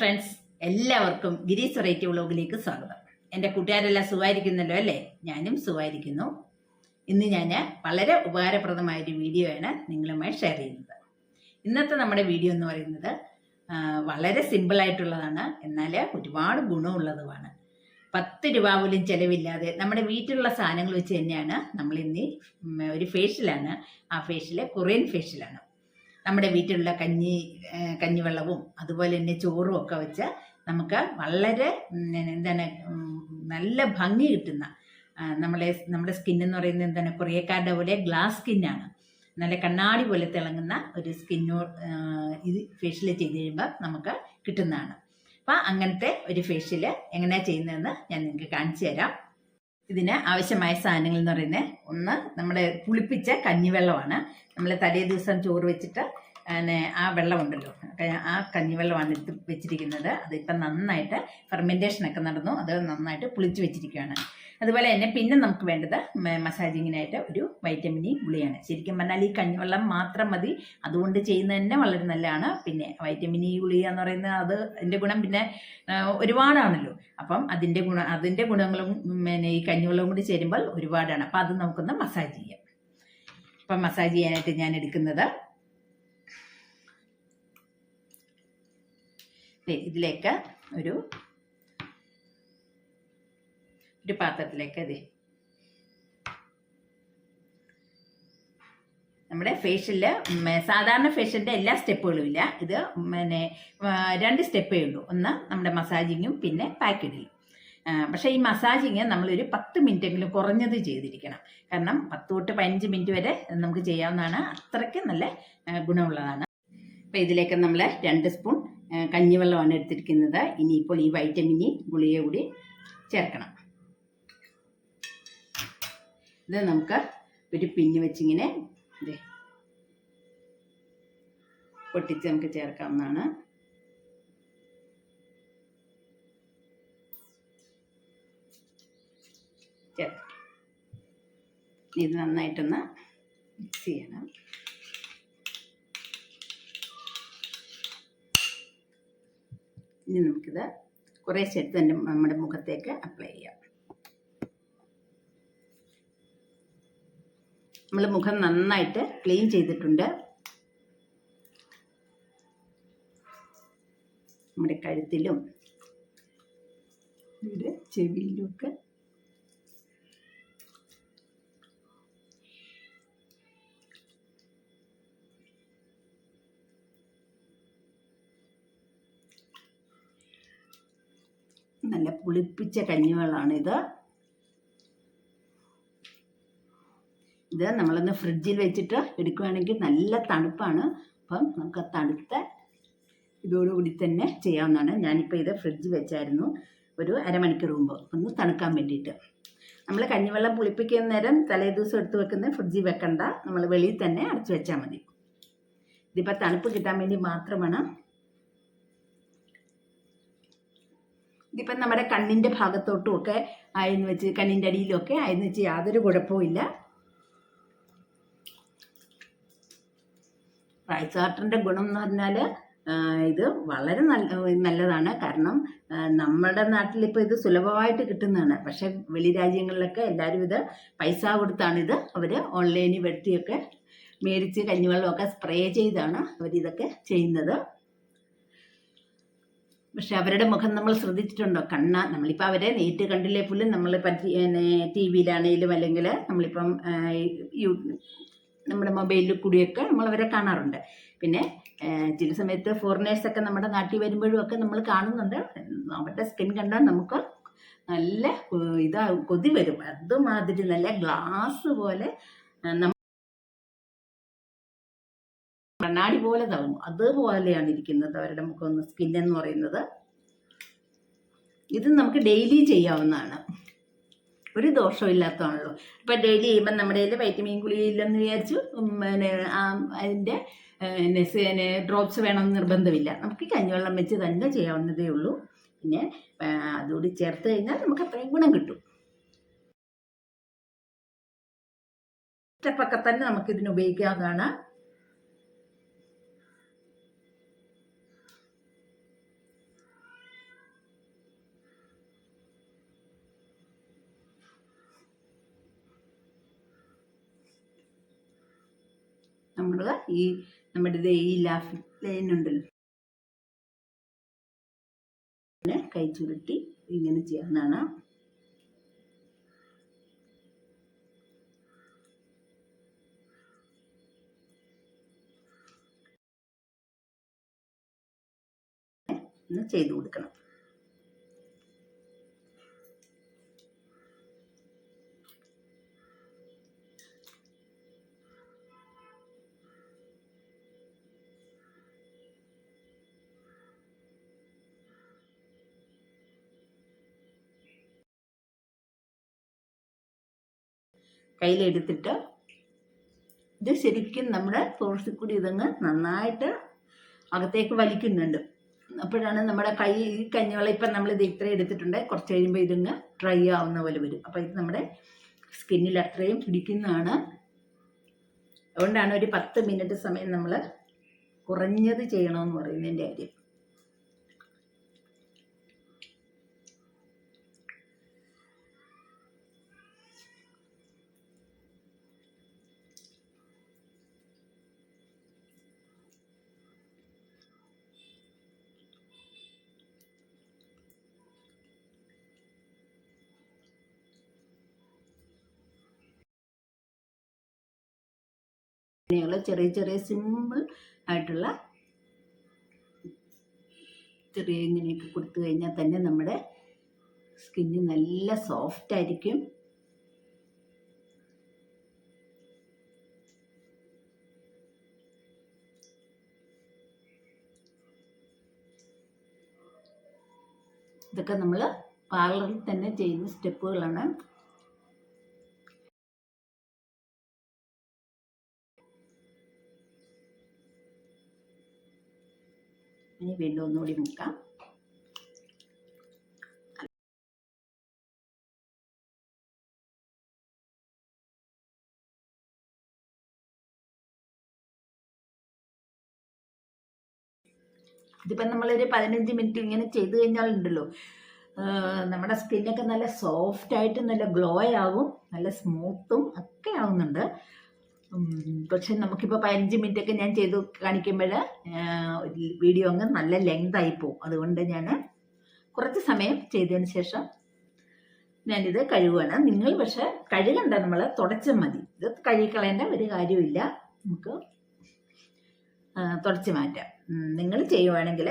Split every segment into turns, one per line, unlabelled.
Friends എല്ലാവർക്കും ഗിരീസ് variety വ്ളോഗിലേക്ക് സ്വാഗതം. എന്റെ കൂട്ടുകാരെല്ലാം സുഖമായിരിക്കുന്നല്ലോ അല്ലേ? ഞാനും സുഖമായിരിക്കുന്നു. ഇന്ന് ഞാൻ വളരെ ഉപകാരപ്രദമായ ഒരു വീഡിയോ ആണ് നിങ്ങളുമായി ഷെയർ ചെയ്യുന്നത്. ഇന്നത്തെ നമ്മുടെ വീഡിയോ എന്ന് പറയുന്നത് വളരെ സിമ്പിളായിട്ടുള്ളതാണ് എന്നാൽ ഒരുപാട് ഗുണമുള്ളതുമാണ്. പത്ത് രൂപ പോലും ചിലവില്ലാതെ നമ്മുടെ വീട്ടിലുള്ള സാധനങ്ങൾ വെച്ച് തന്നെയാണ് ഉം, ഒരു ഫേഷ്യലാണ് ആ ഫേഷ്യൽ കൊറിയൻ ഫേഷ്യലാണ് നമ്മുടെ വീട്ടിലുള്ള കഞ്ഞി കഞ്ഞിവെള്ളവും അതുപോലെ തന്നെ ചോറും ഒക്കെ വെച്ച് നമുക്ക് വളരെ എന്താണ് നല്ല ഭംഗി കിട്ടുന്ന നമ്മളെ നമ്മുടെ സ്കിൻ എന്ന് പറയുന്നത് എന്താണ് കൊറിയക്കാരുടെ പോലെ ഗ്ലാസ് സ്കിന്നാണ് നല്ല കണ്ണാടി പോലെ തിളങ്ങുന്ന ഒരു സ്കിന്നോ ഇത് ഫേഷ്യൽ ചെയ്ത് കഴിയുമ്പോൾ നമുക്ക് കിട്ടുന്നതാണ്. അപ്പം അങ്ങനത്തെ ഒരു ഫേഷ്യൽ എങ്ങനെയാണ് ചെയ്യുന്നതെന്ന് ഞാൻ നിങ്ങൾക്ക് കാണിച്ചു തരാം. ഇതിന് ആവശ്യമായ സാധനങ്ങൾ എന്ന് പറയുന്നത് ഒന്ന് നമ്മുടെ പുളിപ്പിച്ച കഞ്ഞിവെള്ളമാണ്. നമ്മൾ തലേ ദിവസം ചോറ് വെച്ചിട്ട് പിന്നെ ആ വെള്ളമുണ്ടല്ലോ. ആ കഞ്ഞിവെള്ളമാണ് എടുത്ത് വെച്ചിരിക്കുന്നത്. അതിപ്പം നന്നായിട്ട് ഫെർമെന്റേഷനൊക്കെ നടന്നു. അത് നന്നായിട്ട് പുളിച്ച് വെച്ചിരിക്കുകയാണ് അതുപോലെ തന്നെ പിന്നെ നമുക്ക് വേണ്ടത് മസാജിങ്ങിനായിട്ട് ഒരു വൈറ്റമിൻ ഇ ഗുളിയാണ് ശരിക്കും പറഞ്ഞാൽ ഈ കഞ്ഞിവെള്ളം മാത്രം മതി. അതുകൊണ്ട് ചെയ്യുന്നത് തന്നെ വളരെ നല്ലതാണ്. പിന്നെ വൈറ്റമിൻ ഇ ഗുളിക എന്ന് പറയുന്നത് അത് അതിന്റെ ഗുണം പിന്നെ ഒരുപാടാണല്ലോ. അപ്പം അതിന്റെ ഗുണം അതിന്റെ ഗുണങ്ങളും പിന്നെ ഈ കഞ്ഞിവെള്ളവും കൂടി ചേരുമ്പോൾ ഒരുപാടാണ്. അപ്പം അത് നമുക്കൊന്ന് മസാജ് ചെയ്യാം. അപ്പം മസാജ് ചെയ്യാനായിട്ട് ഞാൻ എടുക്കുന്നത് ദേ ഇതിലേക്ക് ഒരു ഒരു പാത്രത്തിലേക്ക് അതെ. നമ്മുടെ ഫേഷ്യൽ സാധാരണ ഫേഷ്യലിന്റെ എല്ലാ സ്റ്റെപ്പുകളും ഇല്ല. ഇത് പിന്നെ രണ്ട് സ്റ്റെപ്പേ ഉള്ളൂ. ഒന്ന് നമ്മുടെ മസാജിങ്ങും പിന്നെ പാക്കിടലും പക്ഷേ ഈ മസാജിങ് നമ്മളൊരു പത്ത് മിനിറ്റെങ്കിലും കുറഞ്ഞത് ചെയ്തിരിക്കണം. കാരണം പത്ത് തൊട്ട് പതിനഞ്ച് മിനിറ്റ് വരെ നമുക്ക് ചെയ്യാവുന്നതാണ്. അത്രയ്ക്ക് നല്ല ഗുണമുള്ളതാണ്. അപ്പോൾ ഇതിലേക്ക് നമ്മൾ രണ്ട് സ്പൂൺ കഞ്ഞിവെള്ളമാണ് എടുത്തിരിക്കുന്നത്. ഇനിയിപ്പോൾ ഈ വൈറ്റമിൻ ഗുളിക കൂടി ചേർക്കണം. ഇത് നമുക്ക് ഒരു പിന്ന് വെച്ചിങ്ങനെ പൊട്ടിച്ച് നമുക്ക് ചേർക്കാവുന്നതാണ്. ചേർക്കാം. ഇത് നന്നായിട്ടൊന്ന് മിക്സ് ചെയ്യണം. ഇനി നമുക്കിത് കുറേശ്ശെ എടുത്ത് തന്നെ നമ്മുടെ മുഖത്തേക്ക് അപ്ലൈ ചെയ്യാം. നമ്മൾ മുഖം നന്നായിട്ട് ക്ലീൻ ചെയ്തിട്ടുണ്ട്. നമ്മുടെ കഴുത്തിലും ഇവിടെ ചെവിയിലും ഒക്കെ നല്ല പുളിപ്പിച്ച കഞ്ഞിവെള്ളമാണിത് ഇത്. നമ്മളൊന്ന് ഫ്രിഡ്ജിൽ വെച്ചിട്ട് എടുക്കുകയാണെങ്കിൽ നല്ല തണുപ്പാണ്. അപ്പം നമുക്ക് തണുത്ത ഇതോടുകൂടി തന്നെ ചെയ്യാവുന്നതാണ്. ഞാനിപ്പോൾ ഇത് ഫ്രിഡ്ജിൽ വെച്ചായിരുന്നു ഒരു അരമണിക്കൂർ മുമ്പ്. ഒന്ന് തണുക്കാൻ വേണ്ടിയിട്ട്. നമ്മൾ കഞ്ഞിവെള്ളം പുളിപ്പിക്കുന്ന നേരം തലേദിവസം എടുത്ത് വെക്കുന്ന ഫ്രിഡ്ജിൽ വെക്കണ്ട. നമ്മൾ വെളിയിൽ തന്നെ അടച്ചു വെച്ചാൽ മതി. ഇതിപ്പോൾ തണുപ്പ് കിട്ടാൻ വേണ്ടി മാത്രമാണ് ഇതിപ്പം നമ്മുടെ കണ്ണിന്റെ ഭാഗത്തോട്ടും ഒക്കെ ആയെന്ന് വെച്ച് കണ്ണിന്റെ അടിയിലൊക്കെ ആയിരുന്നു വെച്ച് യാതൊരു കുഴപ്പവും റൈസ് വാട്ടറിന്റെ ഗുണം എന്ന് പറഞ്ഞാൽ ഇത് വളരെ നല്ല നല്ലതാണ്. കാരണം നമ്മുടെ നാട്ടിലിപ്പോൾ ഇത് സുലഭമായിട്ട് കിട്ടുന്നതാണ്. പക്ഷെ വെളി രാജ്യങ്ങളിലൊക്കെ എല്ലാവരും ഇത് പൈസ കൊടുത്താണ് ഇത് അവർ ഓൺലൈനിൽ വരുത്തിയൊക്കെ മേടിച്ച് കഞ്ഞിവെള്ളമൊക്കെ സ്പ്രേ ചെയ്താണ് അവരിതൊക്കെ ചെയ്യുന്നത്. പക്ഷെ അവരുടെ മുഖം നമ്മൾ ശ്രദ്ധിച്ചിട്ടുണ്ടോ? കണ്ണ നമ്മളിപ്പോൾ അവരെ നേരിട്ട് കണ്ടില്ലേ പോലും നമ്മൾ ടി വിയിലാണെങ്കിലും അല്ലെങ്കിൽ നമ്മളിപ്പം യൂ നമ്മുടെ മൊബൈലിൽ കൂടിയൊക്കെ നമ്മൾ അവരെ കാണാറുണ്ട്. പിന്നെ ചില സമയത്ത് ഫോറിനേഴ്സൊക്കെ നമ്മുടെ നാട്ടിൽ വരുമ്പോഴും ഒക്കെ നമ്മൾ കാണുന്നുണ്ട്. അവരുടെ സ്കിൻ കണ്ടാൽ നമുക്ക് നല്ല ഇതാ കൊതി വരും. അതുമാതിരി നല്ല ഗ്ലാസ് പോലെ കണ്ണാടി പോലെ തോന്നും അതുപോലെയാണ് ഇരിക്കുന്നത് അവരുടെ മുഖം സ്കിൻ എന്ന് പറയുന്നത്. ഇത് നമുക്ക് ഡെയിലി ചെയ്യാവുന്നതാണ്. ഒരു ദോഷവും ഇല്ലാത്തതാണല്ലോ. ഇപ്പം ഡെയിലി ചെയ്യുമ്പം നമ്മുടെ കയ്യിൽ വൈറ്റമിൻ ഗുളിക ഇല്ലെന്ന് വിചാരിച്ചു പിന്നെ അതിന്റെ ഡ്രോപ്സ് വേണമെന്ന് നിർബന്ധമില്ല. നമുക്ക് കഞ്ഞിവെള്ളം വെച്ച് തന്നെ ചെയ്യാവുന്നതേ ഉള്ളൂ. പിന്നെ അതുകൂടി ചേർത്ത് കഴിഞ്ഞാൽ നമുക്ക് അത്രയും ഗുണം കിട്ടും. സ്റ്റെപ്പൊക്കെ തന്നെ നമുക്കിതിന് ഉപയോഗിക്കാവുന്നതാണ്. നമ്മൾ ഈ നമ്മുടെ ഈ ലാഫ് ലൈൻ ഉണ്ടല്ലോ കൈ ചുരുട്ടി ഇങ്ങനെ ചെയ്യാവുന്നതാണ് ചെയ്തു കൊടുക്കണം. കയ്യിലെടുത്തിട്ട് ഇത് ശരിക്കും നമ്മുടെ തോഴ്സിൽ കൂടി ഇതങ്ങ് നന്നായിട്ട് അകത്തേക്ക് വലിക്കുന്നുണ്ട്. അപ്പോഴാണ് നമ്മുടെ കൈ ഈ കഞ്ഞിവെള്ളം ഇപ്പം നമ്മളിത് ഇത്രയും എടുത്തിട്ടുണ്ട്. കുറച്ച് കഴിയുമ്പോൾ ഇതിങ്ങ് ഡ്രൈ ആവുന്ന പോലെ വരും. അപ്പോൾ ഇത് നമ്മുടെ സ്കിന്നിൽ അത്രയും പിടിക്കുന്നതാണ്. അതുകൊണ്ടാണ് ഒരു പത്ത് മിനിറ്റ് സമയം നമ്മൾ കുറഞ്ഞത് ചെയ്യണമെന്ന് പറയുന്നതിന്റെ കാര്യം. ഇങ്ങനെയുള്ള ചെറിയ ചെറിയ സിമ്പിൾ ആയിട്ടുള്ള ചെറിയ ഇങ്ങനെയൊക്കെ കൊടുത്തു കഴിഞ്ഞാൽ തന്നെ നമ്മുടെ സ്കിന്ന് നല്ല സോഫ്റ്റ് ആയിരിക്കും. ഇതൊക്കെ നമ്മൾ പാർലറിൽ തന്നെ ചെയ്യുന്ന സ്റ്റെപ്പുകളാണ്. ഇനി വീണ്ടും ഒന്നുകൂടി മുക്കാം ഇതിപ്പം നമ്മളൊരു പതിനഞ്ച് മിനിറ്റ് ഇങ്ങനെ ചെയ്ത് കഴിഞ്ഞാലുണ്ടല്ലോ. നമ്മുടെ സ്കിന്നൊക്കെ നല്ല സോഫ്റ്റ് ആയിട്ട് നല്ല ഗ്ലോ ആവും നല്ല സ്മൂത്തും ഒക്കെ ആവുന്നുണ്ട്. പക്ഷെ നമുക്കിപ്പോൾ പതിനഞ്ച് മിനിറ്റ് ഒക്കെ ഞാൻ ചെയ്ത് കാണിക്കുമ്പോൾ വീഡിയോ അങ്ങ് നല്ല ലെങ്ത് ആയി പോകും അതുകൊണ്ട് ഞാൻ കുറച്ച് സമയം ചെയ്തതിന് ശേഷം ഞാനിത് കഴുകുകയാണ് നിങ്ങൾ പക്ഷെ കഴുകണ്ട നമ്മൾ തുടച്ചാൽ മതി. ഇത് കഴുകിക്കളയേണ്ട ഒരു കാര്യമില്ല നമുക്ക് തുടച്ച് മാറ്റാം. നിങ്ങൾ ചെയ്യുവാണെങ്കിൽ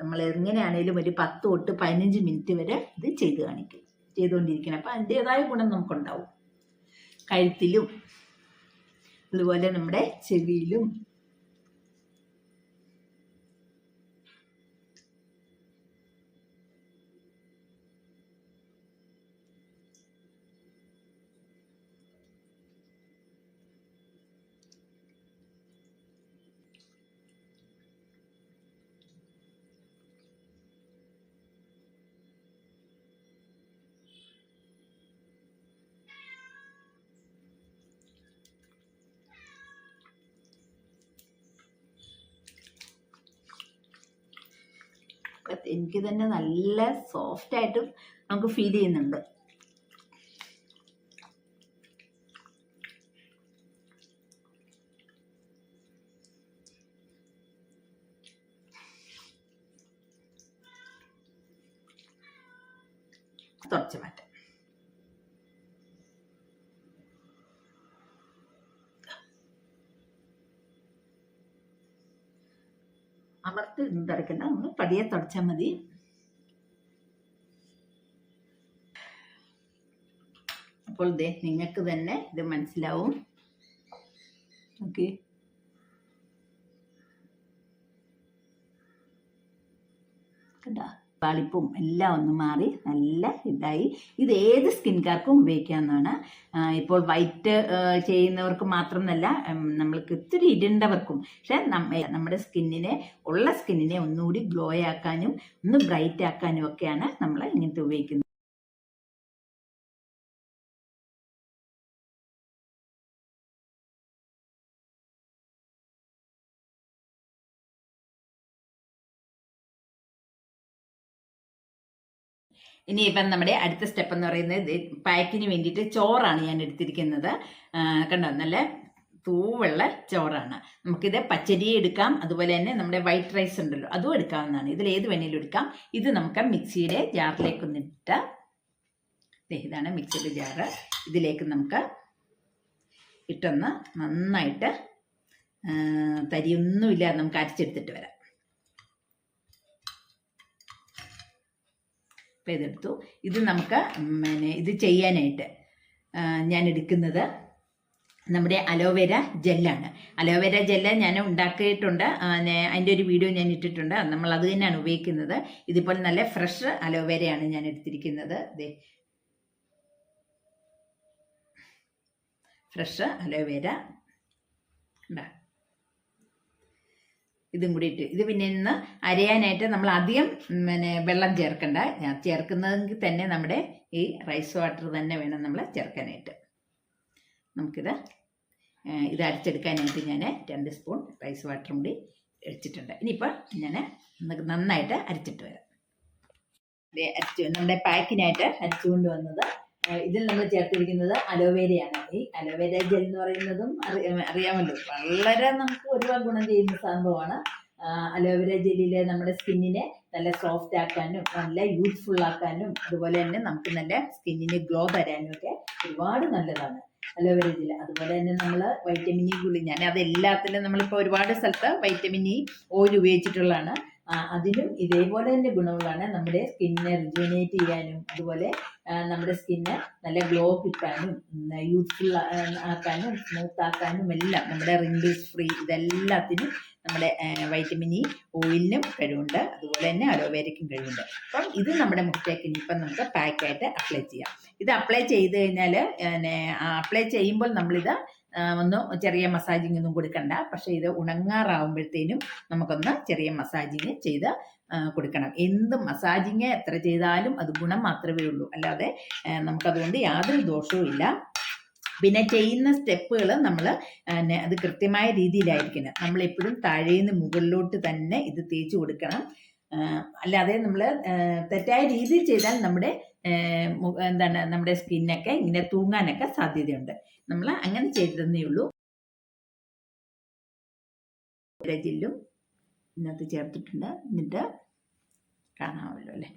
നമ്മൾ എങ്ങനെയാണേലും ഒരു പത്ത് തൊട്ട് പതിനഞ്ച് മിനിറ്റ് വരെ ഇത് ചെയ്ത് കാണിക്കും. ചെയ്തുകൊണ്ടിരിക്കണം. അപ്പം അതിന്റെതായ ഗുണം നമുക്കുണ്ടാവും. കഴുത്തിലും അതുപോലെ നമ്മുടെ ചെവിയിലും എനിക്ക് തന്നെ നല്ല സോഫ്റ്റ് ആയിട്ടും നമുക്ക് ഫീൽ ചെയ്യുന്നുണ്ട് തുടച്ച് മാറ്റാം അമർത്തി തുടയ്ക്കണ്ട നമ്മൾ പടിയെ തുടച്ചാൽ മതി. അപ്പോൾ ദേ നിങ്ങൾക്ക് തന്നെ ഇത് മനസ്സിലാവും. ഓക്കെ. കണ്ടാ? പാളിപ്പും എല്ലാം ഒന്ന് മാറി നല്ല ഇതായി. ഇത് ഏത് സ്കിൻ കെയർക്കും ഉപയോഗിക്കാവുന്നതാണ് ഇപ്പോൾ വൈറ്റ് ചെയ്യുന്നവർക്ക് മാത്രമല്ല ഉം, നമ്മൾക്ക് ഇത്തിരി ഇരുണ്ടവർക്കും പക്ഷെ നമ്മുടെ സ്കിന്നിനെ ഉള്ള സ്കിന്നിനെ ഒന്നുകൂടി ഗ്ലോ ആക്കാനും ഒന്ന് ബ്രൈറ്റ് ആക്കാനും ഒക്കെയാണ് നമ്മൾ ഇങ്ങനത്തെ ഉപയോഗിക്കുന്നത്. ഇനി ഇപ്പം നമ്മുടെ അടുത്ത സ്റ്റെപ്പ് എന്ന് പറയുന്നത് പാക്കിന് വേണ്ടിയിട്ട് ചോറാണ് ഞാൻ എടുത്തിരിക്കുന്നത്. കണ്ടോ? നല്ല തൂവുള്ള ചോറാണ്. നമുക്കിത് പച്ചരി എടുക്കാം. അതുപോലെ തന്നെ നമ്മുടെ വൈറ്റ് റൈസ് ഉണ്ടല്ലോ അതും എടുക്കാവുന്നതാണ്. ഇതിൽ ഏത് വേണേലും എടുക്കാം. ഇത് നമുക്ക് മിക്സിയുടെ ജാറിലേക്ക് ഒന്നിട്ട് ഇതാണ് മിക്സിയുടെ ജാറ്. ഇതിലേക്ക് നമുക്ക് ഇട്ടൊന്ന് നന്നായിട്ട് തരിയൊന്നുമില്ലാതെ നമുക്ക് അരച്ചെടുത്തിട്ട് വരാം. അപ്പോൾ ഇതെടുത്തു ഇത് നമുക്ക് പിന്നെ ഇത് ചെയ്യാനായിട്ട് ഞാൻ എടുക്കുന്നത് നമ്മുടെ അലോവേര ജെല്ലാണ്. അലോവേര ജെല്ല് ഞാൻ ഉണ്ടാക്കിയിട്ടുണ്ട്. അതിന്റെ ഒരു വീഡിയോ ഞാൻ ഇട്ടിട്ടുണ്ട്. നമ്മൾ അത് തന്നെയാണ് ഉപയോഗിക്കുന്നത്. ഇതിപ്പോൾ നല്ല ഫ്രഷ് അലോവേരയാണ് ഞാൻ എടുത്തിരിക്കുന്നത്. ദേ. Fresh aloe vera. ഉണ്ടാ ഇതും കൂടി ഇട്ട്. ഇത് പിന്നെ ഇന്ന് അരയാനായിട്ട് നമ്മൾ അധികം പിന്നെ വെള്ളം ചേർക്കണ്ട. ചേർക്കുന്നതെങ്കിൽ തന്നെ നമ്മുടെ ഈ റൈസ് വാട്ടർ തന്നെ വേണം നമ്മൾ ചേർക്കാനായിട്ട്. നമുക്കിത് ഇത് അരച്ചെടുക്കാനായിട്ട് ഞാൻ രണ്ട് സ്പൂൺ റൈസ് വാട്ടറും കൂടി വെച്ചിട്ടുണ്ട് ഇനിയിപ്പോൾ ഞാൻ നന്നായിട്ട് അരച്ചിട്ട് വരാം. അരച്ചു. നമ്മുടെ പാക്കിനായിട്ട് അരച്ചുകൊണ്ട് വന്നത് ഇതിൽ നമ്മൾ ചേർത്തിരിക്കുന്നത് അലോവേരയാണ്. ഈ അലോവേര ജെൽ എന്ന് പറയുന്നതും അറി- അറിയാമല്ലോ. വളരെ നമുക്ക് ഒരുപാട് ഗുണം ചെയ്യുന്ന സംഭവമാണ്. അലോവേര ജെല്ലിൽ നമ്മുടെ സ്കിന്നിനെ നല്ല സോഫ്റ്റ് ആക്കാനും നല്ല യൂസ്ഫുൾ ആക്കാനും അതുപോലെ തന്നെ നമുക്ക് നല്ല സ്കിന്നിന് ഗ്ലോ തരാനും ഒക്കെ ഒരുപാട് നല്ലതാണ് അലോവേര ജെല്ല്. അതുപോലെ തന്നെ നമ്മൾ വൈറ്റമിൻ ഇ ഗുളി ഞാൻ അത് എല്ലാത്തിലും നമ്മളിപ്പോൾ ഒരുപാട് സ്ഥലത്ത് വൈറ്റമിൻ ഇ ഓയിൽ ഉപയോഗിച്ചിട്ടുള്ളതാണ്. ആ, അതിനും ഇതേപോലെ തന്നെ ഗുണങ്ങളാണ് നമ്മുടെ സ്കിന്നെ റിജുവിനേറ്റ് ചെയ്യാനും അതുപോലെ നമ്മുടെ സ്കിന്ന് നല്ല ഗ്ലോ കിട്ടാനും യൂത്ത്ഫുൾ ആക്കാനും സ്മൂത്ത് ആക്കാനും എല്ലാം നമ്മുടെ റിങ്കിൾസ് ഫ്രീ ഇതെല്ലാത്തിനും നമ്മുടെ വൈറ്റമിൻ ഇ ഓയിലിനും കഴിവുണ്ട് അതുപോലെ തന്നെ അലോവേരയ്ക്കും കഴിവുണ്ട്. അപ്പം ഇത് നമ്മുടെ മുഖത്തേക്ക് ഇനിയിപ്പം നമുക്ക് പാക്കായിട്ട് അപ്ലൈ ചെയ്യാം. ഇത് അപ്ലൈ ചെയ്ത് കഴിഞ്ഞാൽ അപ്ലൈ ചെയ്യുമ്പോൾ നമ്മളിത് ഒന്ന് ചെറിയ മസാജിങ് ഒന്നും കൊടുക്കണ്ട. പക്ഷേ ഇത് ഉണങ്ങാറാവുമ്പോഴത്തേനും നമുക്കൊന്ന് ചെറിയ മസാജിങ് ചെയ്ത് കൊടുക്കണം. എന്ത് മസാജിങ് എത്ര ചെയ്താലും അത് ഗുണം മാത്രമേ ഉള്ളൂ. അല്ലാതെ നമുക്കതുകൊണ്ട് യാതൊരു ദോഷവും ഇല്ല. പിന്നെ ചെയ്യുന്ന സ്റ്റെപ്പുകൾ നമ്മൾ അത് കൃത്യമായ രീതിയിലായിരിക്കണം. നമ്മൾ എപ്പോഴും താഴേന്ന് മുകളിലോട്ട് തന്നെ ഇത് തേച്ച് കൊടുക്കണം. അല്ലാതെ നമ്മൾ തെറ്റായ രീതിയിൽ ചെയ്താൽ നമ്മുടെ എന്താണ് നമ്മുടെ സ്കിന്നൊക്കെ ഇങ്ങനെ തൂങ്ങാനൊക്കെ സാധ്യതയുണ്ട്. നമ്മൾ അങ്ങനെ ചെയ്തതന്നേ ഉള്ളൂ. ജില്ലും ഇതിനകത്ത് ചേർത്തിട്ടുണ്ട്. എന്നിട്ട് കാണാമല്ലോ അല്ലേ?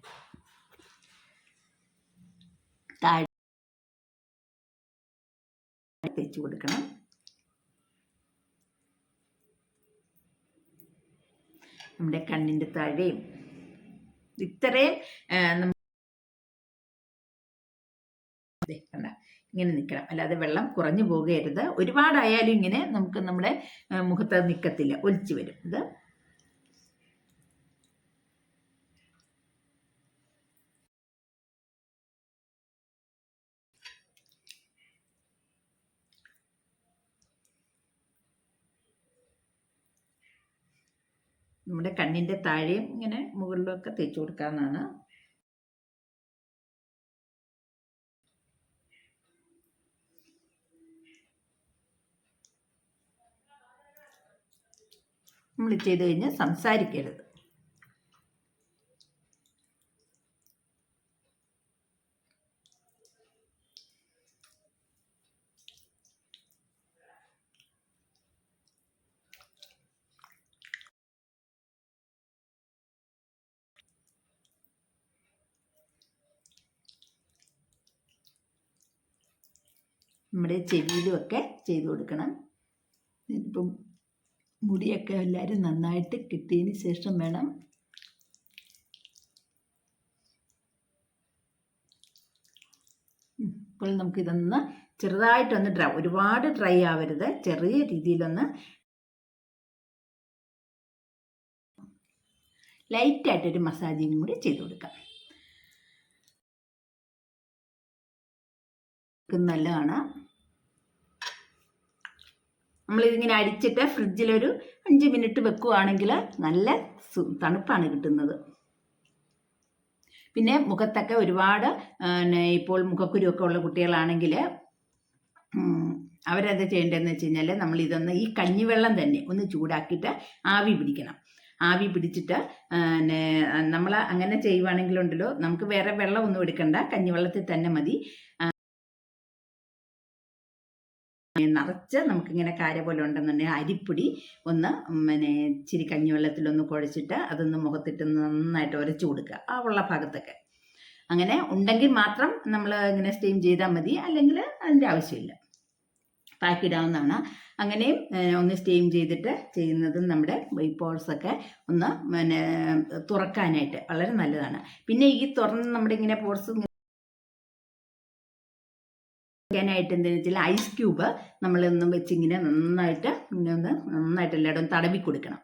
താഴെ തേച്ച് കൊടുക്കണം. നമ്മുടെ കണ്ണിന്റെ താഴെയും. ഇത്രയും കണ്ട. ഇങ്ങനെ നിൽക്കണം അല്ലാതെ വെള്ളം കുറഞ്ഞു പോകരുത്. ഒരുപാടായാലും ഇങ്ങനെ നമുക്ക് നമ്മുടെ മുഖത്ത് നിൽക്കത്തില്ല ഒലിച്ചു വരും. ഇത്. നമ്മുടെ കണ്ണിന്റെ താഴെയും ഇങ്ങനെ മുകളിലൊക്കെ തേച്ച് കൊടുക്കാവുന്നതാണ്. നമ്മൾ ചെയ്ത് കഴിഞ്ഞ് സംസാരിക്കരുത്. നമ്മുടെ ചെവിയിലും ഒക്കെ ചെയ്തു കൊടുക്കണം. ഇപ്പം മുടിയൊക്കെ എല്ലാവരും നന്നായിട്ട് കിട്ടിയതിന് ശേഷം വേണം ഉം. ഇപ്പോൾ നമുക്കിതൊന്ന് ചെറുതായിട്ടൊന്ന് ഡ്രൈ ഒരുപാട് ഡ്രൈ ആവരുത് ചെറിയ രീതിയിലൊന്ന് ലൈറ്റായിട്ടൊരു മസാജിങ് കൂടി ചെയ്ത് കൊടുക്കാം നല്ലതാണ് നമ്മളിതിങ്ങനെ അടിച്ചിട്ട് ഫ്രിഡ്ജിലൊരു അഞ്ച് മിനിറ്റ് വെക്കുവാണെങ്കിൽ നല്ല തണുപ്പാണ് കിട്ടുന്നത്. പിന്നെ മുഖത്തൊക്കെ ഒരുപാട് ഇപ്പോൾ മുഖക്കുരുവൊക്കെ ഉള്ള കുട്ടികളാണെങ്കിൽ അവരത് ചെയ്യേണ്ടതെന്ന് വെച്ച് കഴിഞ്ഞാൽ നമ്മൾ ഇതൊന്ന് ഈ കഞ്ഞിവെള്ളം തന്നെ ഒന്ന് ചൂടാക്കിയിട്ട് ആവി പിടിക്കണം. ആവി പിടിച്ചിട്ട് നമ്മൾ അങ്ങനെ ചെയ്യുവാണെങ്കിലുണ്ടല്ലോ നമുക്ക് വേറെ വെള്ളം ഒന്നും എടുക്കണ്ട കഞ്ഞിവെള്ളത്തിൽ തന്നെ മതി. നിറച്ച് നമുക്കിങ്ങനെ കാര പോലെ ഉണ്ടെന്നുണ്ടെങ്കിൽ അരിപ്പൊടി ഒന്ന് പിന്നെ ഇച്ചിരി കഞ്ഞിവെള്ളത്തിലൊന്ന് കുഴച്ചിട്ട് അതൊന്ന് മുഖത്തിട്ട് നന്നായിട്ട് ഉരച്ചു കൊടുക്കുക ആ ഉള്ള ഭാഗത്തൊക്കെ. അങ്ങനെ ഉണ്ടെങ്കിൽ മാത്രം നമ്മൾ ഇങ്ങനെ സ്റ്റീം ചെയ്താൽ മതി അല്ലെങ്കിൽ അതിന്റെ ആവശ്യമില്ല. പാക്ക് ഇടാവുന്നതാണ്. അങ്ങനെയും ഒന്ന് സ്റ്റീം ചെയ്തിട്ട് ചെയ്യുന്നതും നമ്മുടെ പോഴ്സൊക്കെ ഒന്ന് പിന്നെ തുറക്കാനായിട്ട് വളരെ നല്ലതാണ്. പിന്നെ ഈ തുറന്ന് നമ്മുടെ ഇങ്ങനെ പോഴ്സ് ായിട്ട് എന്താണെന്ന് വെച്ചാൽ ഐസ് ക്യൂബ് നമ്മളൊന്നും വെച്ചിങ്ങനെ നന്നായിട്ട് ഇങ്ങനെ ഒന്ന് നന്നായിട്ട് എല്ലായിടും തടവി കൊടുക്കണം.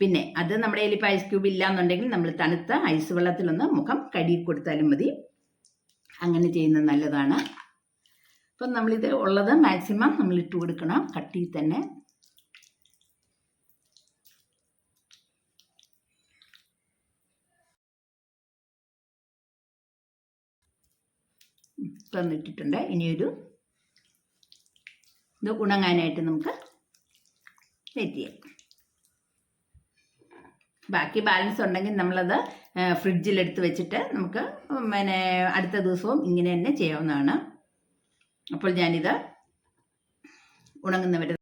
പിന്നെ അത് നമ്മുടെ കയ്യിൽ ഇപ്പോൾ ഐസ് ക്യൂബ് ഇല്ലാന്നുണ്ടെങ്കിൽ നമ്മൾ തണുത്ത ഐസ് വെള്ളത്തിലൊന്ന് മുഖം കഴുകി കൊടുത്താലും മതി. അങ്ങനെ ചെയ്യുന്നത് നല്ലതാണ്. അപ്പം നമ്മളിത് ഉള്ളത് മാക്സിമം നമ്മൾ ഇട്ട് കൊടുക്കണം. കട്ടിയിൽ തന്നെ. ഇപ്പം ഇട്ടിട്ടുണ്ട് ഇനിയൊരു ഇത് ഉണങ്ങാനായിട്ട് നമുക്ക് വെയിറ്റ് ചെയ്യാം. ബാക്കി ബാലൻസ് ഉണ്ടെങ്കിൽ നമ്മളത് ഫ്രിഡ്ജിലെടുത്ത് വെച്ചിട്ട് നമുക്ക് പിന്നെ അടുത്ത ദിവസവും ഇങ്ങനെ തന്നെ ചെയ്യാവുന്നതാണ്. അപ്പോൾ ഞാനിത് ഉണങ്ങുന്നവരെ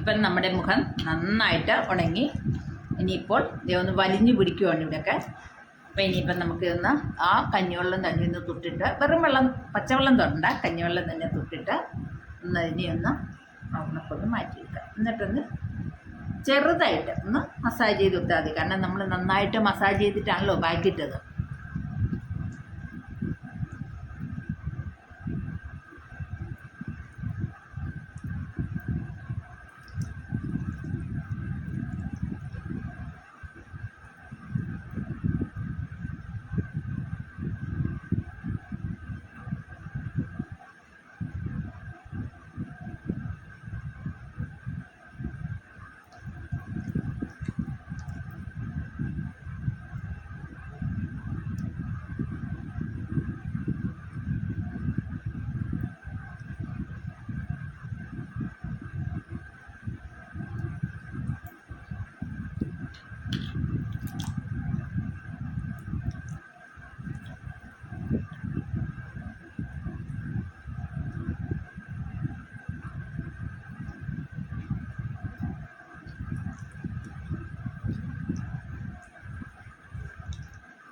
ഇപ്പം നമ്മുടെ മുഖം നന്നായിട്ട് ഉണങ്ങി. ഇനിയിപ്പോൾ ഒന്ന് വലിഞ്ഞു പിടിക്കുവാണ് ഇവിടെയൊക്കെ. അപ്പം ഇനിയിപ്പം നമുക്ക് ഇന്ന് ആ കഞ്ഞിവെള്ളം തന്നെ ഒന്ന് തൊട്ടിട്ട് വെറും വെള്ളം പച്ചവെള്ളം തൊടണ്ട കഞ്ഞിവെള്ളം തന്നെ തൊട്ടിട്ട് ഒന്ന് അതിനെ ഒന്ന് ഉണക്കൊന്ന് മാറ്റിയെടുക്കാം. എന്നിട്ടൊന്ന് ചെറുതായിട്ട് ഒന്ന് മസാജ് ചെയ്ത് കൊടുത്താൽ മതി. കാരണം നമ്മൾ നന്നായിട്ട് മസാജ് ചെയ്തിട്ടാണല്ലോ ബാക്കിയിട്ടത്.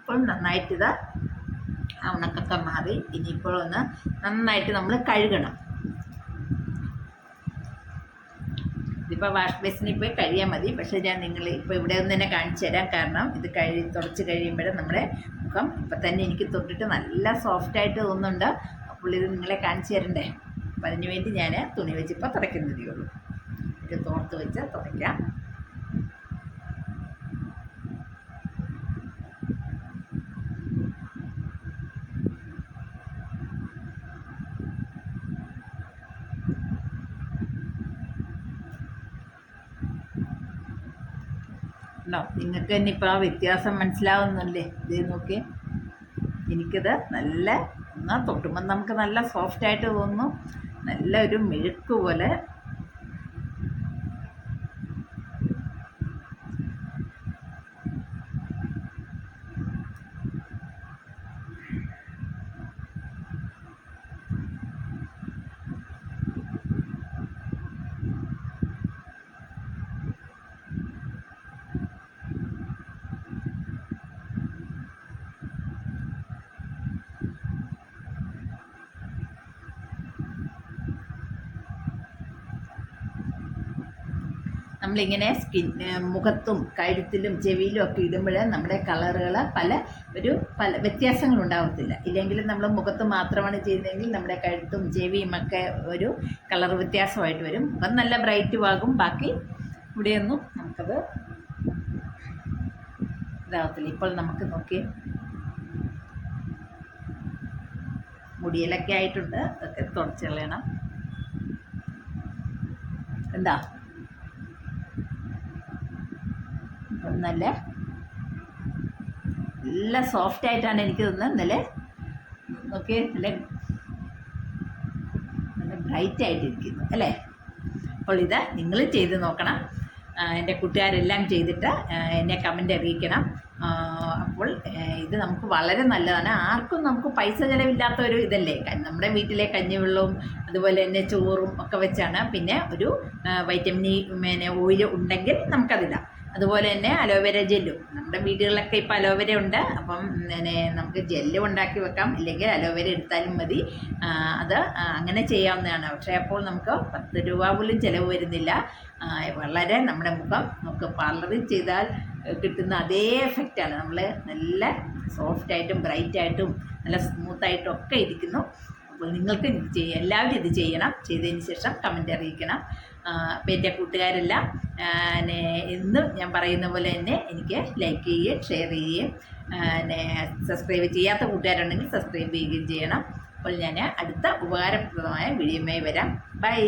ഇപ്പോൾ നന്നായിട്ട് ഇതാ ആ ഉണക്കൊക്കെ മാറി. ഇനിയിപ്പോൾ ഒന്ന് നന്നായിട്ട് നമ്മൾ കഴുകണം. ഇതിപ്പോൾ വാഷ് ബേസിനിൽ പോയി കഴിയാൻ മതി. പക്ഷേ ഞാൻ നിങ്ങൾ ഇപ്പോൾ ഇവിടെ ഒന്ന് തന്നെ കാണിച്ചു തരാം. കാരണം ഇത് കഴി തുടച്ച് കഴിയുമ്പോഴേ നമ്മുടെ മുഖം ഇപ്പം തന്നെ എനിക്ക് തൊട്ടിട്ട് നല്ല സോഫ്റ്റായിട്ട് തോന്നുന്നുണ്ട്. അപ്പോൾ ഇത് നിങ്ങളെ കാണിച്ചു തരണ്ടേ? അപ്പം അതിനുവേണ്ടി ഞാൻ തുണി വെച്ച് ഇപ്പോൾ തുടയ്ക്കുന്നതേ ഉള്ളൂ. ഇത് തോർത്ത് വെച്ച് തുടയ്ക്കാം. ഉണ്ടോ നിങ്ങൾക്ക് തന്നെ ഇപ്പോൾ ആ വ്യത്യാസം മനസ്സിലാവുന്നില്ലേ? ഇത് നോക്കി. എനിക്കിത് നല്ല എന്നാൽ തൊട്ടുമ്പോൾ നമുക്ക് നല്ല സോഫ്റ്റായിട്ട് തോന്നുന്നു. നല്ല ഒരു മെഴുക്ക് പോലെ നമ്മളിങ്ങനെ സ്കിൻ മുഖത്തും കഴുത്തിലും ചെവിയിലും ഒക്കെ ഇടുമ്പോൾ നമ്മുടെ കളറുകൾ പല ഒരു പല വ്യത്യാസങ്ങൾ ഉണ്ടാകത്തില്ല ഇല്ലെങ്കിൽ നമ്മൾ മുഖത്ത് മാത്രമാണ് ചെയ്യുന്നതെങ്കിൽ നമ്മുടെ കഴുത്തും ചെവിയും ഒക്കെ ഒരു കളർ വ്യത്യാസമായിട്ട് വരും. മുഖം നല്ല ബ്രൈറ്റും ആകും. ബാക്കി ഇവിടെയൊന്നും നമുക്കത് ഇതാവത്തില്ല. ഇപ്പോൾ നമുക്ക് നോക്കി. മുടിയിലൊക്കെ ആയിട്ടുണ്ട്. അതൊക്കെ തുടച്ച് കളയണം. എന്താ? നല്ല നല്ല സോഫ്റ്റ് ആയിട്ടാണ് എനിക്ക് തന്നെ ഇന്നലെ നോക്കി നല്ല നല്ല ബ്രൈറ്റ് ആയിട്ടിരിക്കുന്നു അല്ലേ? അപ്പോൾ ഇത് നിങ്ങൾ ചെയ്ത് നോക്കണം. എന്റെ കൂട്ടുകാരെല്ലാം ചെയ്തിട്ട് എന്നെ കമന്റ് അറിയിക്കണം. അപ്പോൾ ഇത് നമുക്ക് വളരെ നല്ലതാണ്. ആർക്കും നമുക്ക് പൈസ ചിലവില്ലാത്ത ഒരു ഇതല്ലേ? നമ്മുടെ വീട്ടിലെ കഞ്ഞിവെള്ളവും അതുപോലെ തന്നെ ചോറും ഒക്കെ വെച്ചാണ് പിന്നെ ഒരു വൈറ്റമിൻ വൈറ്റമിൻ പിന്നെ ഓയിൽ ഉണ്ടെങ്കിൽ നമുക്കതിടാം. അതുപോലെ തന്നെ അലോവേര ജെല്ലും. നമ്മുടെ വീടുകളിലൊക്കെ ഇപ്പോൾ അലോവേര ഉണ്ട്. അപ്പം പിന്നെ നമുക്ക് ജെല്ലും ഉണ്ടാക്കി വെക്കാം. ഇല്ലെങ്കിൽ അലോവേര എടുത്താലും മതി. അത് അങ്ങനെ ചെയ്യാവുന്നതാണ്. പക്ഷേ അപ്പോൾ നമുക്ക് പത്ത് രൂപ പോലും ചിലവ് വരുന്നില്ല. വളരെ നമ്മുടെ മുഖം നമുക്ക് പാർലറിൽ ചെയ്താൽ കിട്ടുന്ന അതേ എഫക്റ്റാണ് നമ്മൾ നല്ല സോഫ്റ്റായിട്ടും ബ്രൈറ്റായിട്ടും നല്ല സ്മൂത്തായിട്ടും ഒക്കെ ഇരിക്കുന്നു. അപ്പോൾ നിങ്ങൾക്ക് ഇത് ചെയ്യാം എല്ലാവരും ഇത് ചെയ്യണം. ചെയ്തതിന് ശേഷം കമന്റ് അറിയിക്കണം. എന്റെ കൂട്ടുകാരെല്ലാം. പിന്നെ എന്നും ഞാൻ പറയുന്ന പോലെ തന്നെ എനിക്ക് ലൈക്ക് ചെയ്യുകയും ഷെയർ ചെയ്യുകയും പിന്നെ സബ്സ്ക്രൈബ് ചെയ്യാത്ത കൂട്ടുകാരുണ്ടെങ്കിൽ സബ്സ്ക്രൈബ് ചെയ്യുകയും ചെയ്യണം. അപ്പോൾ ഞാൻ അടുത്ത ഉപകാരപ്രദമായ വീഡിയോയുമായി വരാം. ബൈ